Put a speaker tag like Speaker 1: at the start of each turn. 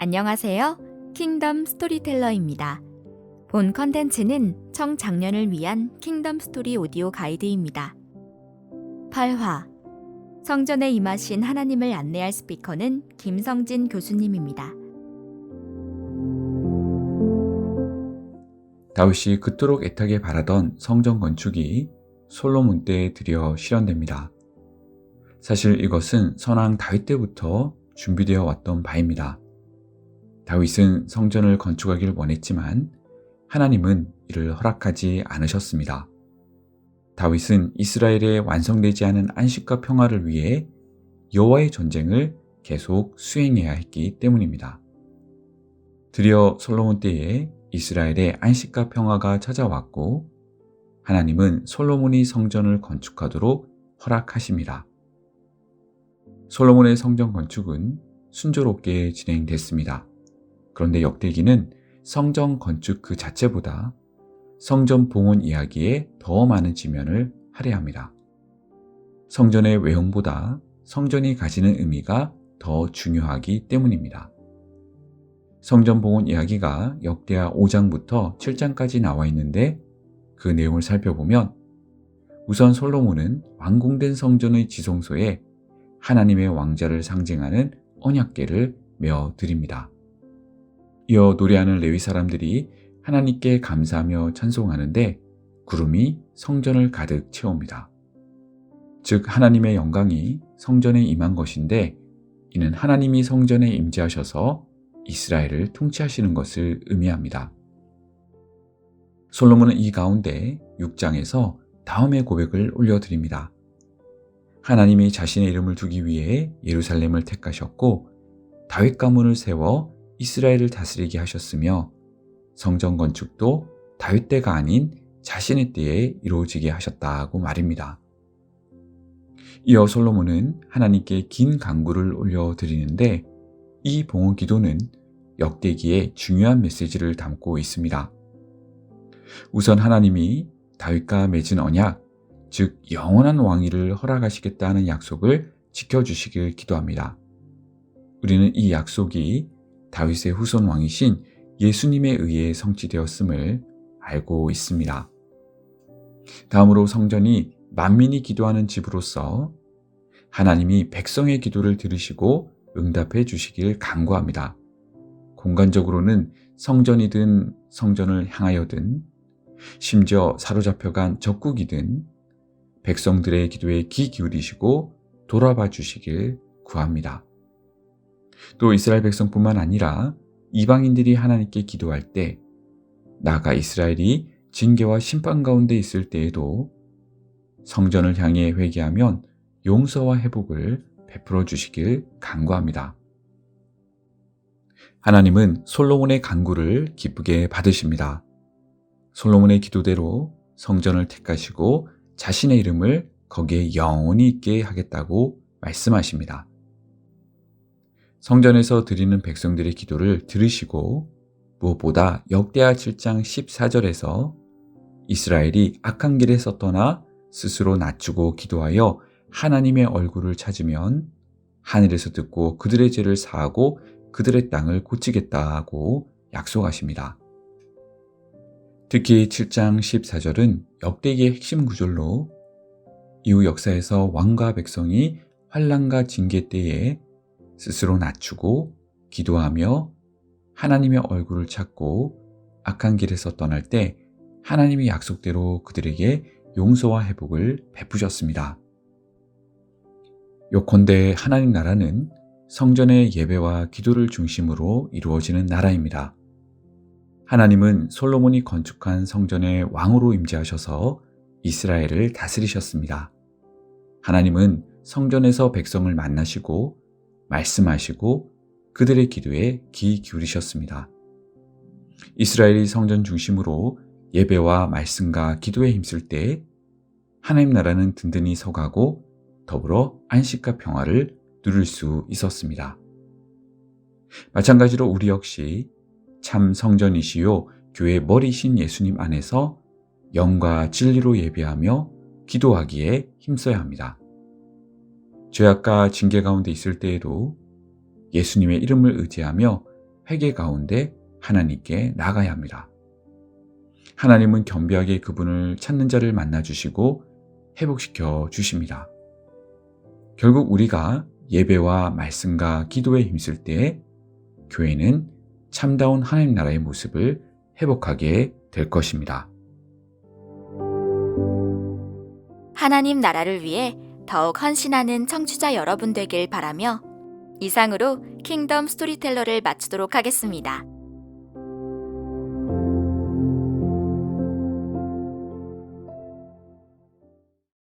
Speaker 1: 안녕하세요. 킹덤 스토리텔러입니다. 본 컨텐츠는 청장년을 위한 킹덤 스토리 오디오 가이드입니다. 8화 성전에 임하신 하나님을 안내할 스피커는 김성진 교수님입니다.
Speaker 2: 다윗이 그토록 애타게 바라던 성전 건축이 솔로몬 때에 드디어 실현됩니다. 사실 이것은 선왕 다윗 때부터 준비되어 왔던 바입니다. 다윗은 성전을 건축하길 원했지만 하나님은 이를 허락하지 않으셨습니다. 다윗은 이스라엘의 완성되지 않은 안식과 평화를 위해 여호와의 전쟁을 계속 수행해야 했기 때문입니다. 드디어 솔로몬 때에 이스라엘의 안식과 평화가 찾아왔고 하나님은 솔로몬이 성전을 건축하도록 허락하십니다. 솔로몬의 성전 건축은 순조롭게 진행됐습니다. 그런데 역대기는 성전 건축 그 자체보다 성전 봉헌 이야기에 더 많은 지면을 할애합니다. 성전의 외형보다 성전이 가지는 의미가 더 중요하기 때문입니다. 성전 봉헌 이야기가 역대하 5장부터 7장까지 나와 있는데 그 내용을 살펴보면 우선 솔로몬은 완공된 성전의 지성소에 하나님의 왕자를 상징하는 언약궤를 메어 드립니다. 이어 노래하는 레위 사람들이 하나님께 감사하며 찬송하는데 구름이 성전을 가득 채웁니다. 즉 하나님의 영광이 성전에 임한 것인데 이는 하나님이 성전에 임재하셔서 이스라엘을 통치하시는 것을 의미합니다. 솔로몬은 이 가운데 6장에서 다음의 고백을 올려드립니다. 하나님이 자신의 이름을 두기 위해 예루살렘을 택하셨고 다윗 가문을 세워 이스라엘을 다스리게 하셨으며 성전 건축도 다윗 때가 아닌 자신의 때에 이루어지게 하셨다고 말입니다. 이어 솔로몬은 하나님께 긴 강구를 올려드리는데 이 봉헌 기도는 역대기에 중요한 메시지를 담고 있습니다. 우선 하나님이 다윗과 맺은 언약, 즉 영원한 왕위를 허락하시겠다는 약속을 지켜주시길 기도합니다. 우리는 이 약속이 다윗의 후손 왕이신 예수님에 의해 성취되었음을 알고 있습니다. 다음으로 성전이 만민이 기도하는 집으로서 하나님이 백성의 기도를 들으시고 응답해 주시길 간구합니다. 공간적으로는 성전이든 성전을 향하여든 심지어 사로잡혀간 적국이든 백성들의 기도에 귀 기울이시고 돌아봐 주시길 구합니다. 또 이스라엘 백성뿐만 아니라 이방인들이 하나님께 기도할 때 나가 이스라엘이 징계와 심판 가운데 있을 때에도 성전을 향해 회개하면 용서와 회복을 베풀어 주시길 간구합니다. 하나님은 솔로몬의 간구를 기쁘게 받으십니다. 솔로몬의 기도대로 성전을 택하시고 자신의 이름을 거기에 영원히 있게 하겠다고 말씀하십니다. 성전에서 드리는 백성들의 기도를 들으시고 무엇보다 역대하 7장 14절에서 이스라엘이 악한 길에서 떠나 스스로 낮추고 기도하여 하나님의 얼굴을 찾으면 하늘에서 듣고 그들의 죄를 사하고 그들의 땅을 고치겠다고 약속하십니다. 특히 7장 14절은 역대기의 핵심 구절로 이후 역사에서 왕과 백성이 환란과 징계 때에 스스로 낮추고 기도하며 하나님의 얼굴을 찾고 악한 길에서 떠날 때 하나님의 약속대로 그들에게 용서와 회복을 베푸셨습니다. 요컨대 하나님 나라는 성전의 예배와 기도를 중심으로 이루어지는 나라입니다. 하나님은 솔로몬이 건축한 성전의 왕으로 임재하셔서 이스라엘을 다스리셨습니다. 하나님은 성전에서 백성을 만나시고 말씀하시고 그들의 기도에 귀 기울이셨습니다. 이스라엘이 성전 중심으로 예배와 말씀과 기도에 힘쓸 때 하나님 나라는 든든히 서가고 더불어 안식과 평화를 누릴 수 있었습니다. 마찬가지로 우리 역시 참 성전이시요 교회 머리신 예수님 안에서 영과 진리로 예배하며 기도하기에 힘써야 합니다. 죄악과 징계 가운데 있을 때에도 예수님의 이름을 의지하며 회개 가운데 하나님께 나가야 합니다. 하나님은 겸비하게 그분을 찾는 자를 만나 주시고 회복시켜 주십니다. 결국 우리가 예배와 말씀과 기도에 힘쓸 때 교회는 참다운 하나님 나라의 모습을 회복하게 될 것입니다.
Speaker 1: 하나님 나라를 위해 더욱 헌신하는 청취자 여러분 되길 바라며 이상으로 킹덤 스토리텔러를 마치도록 하겠습니다.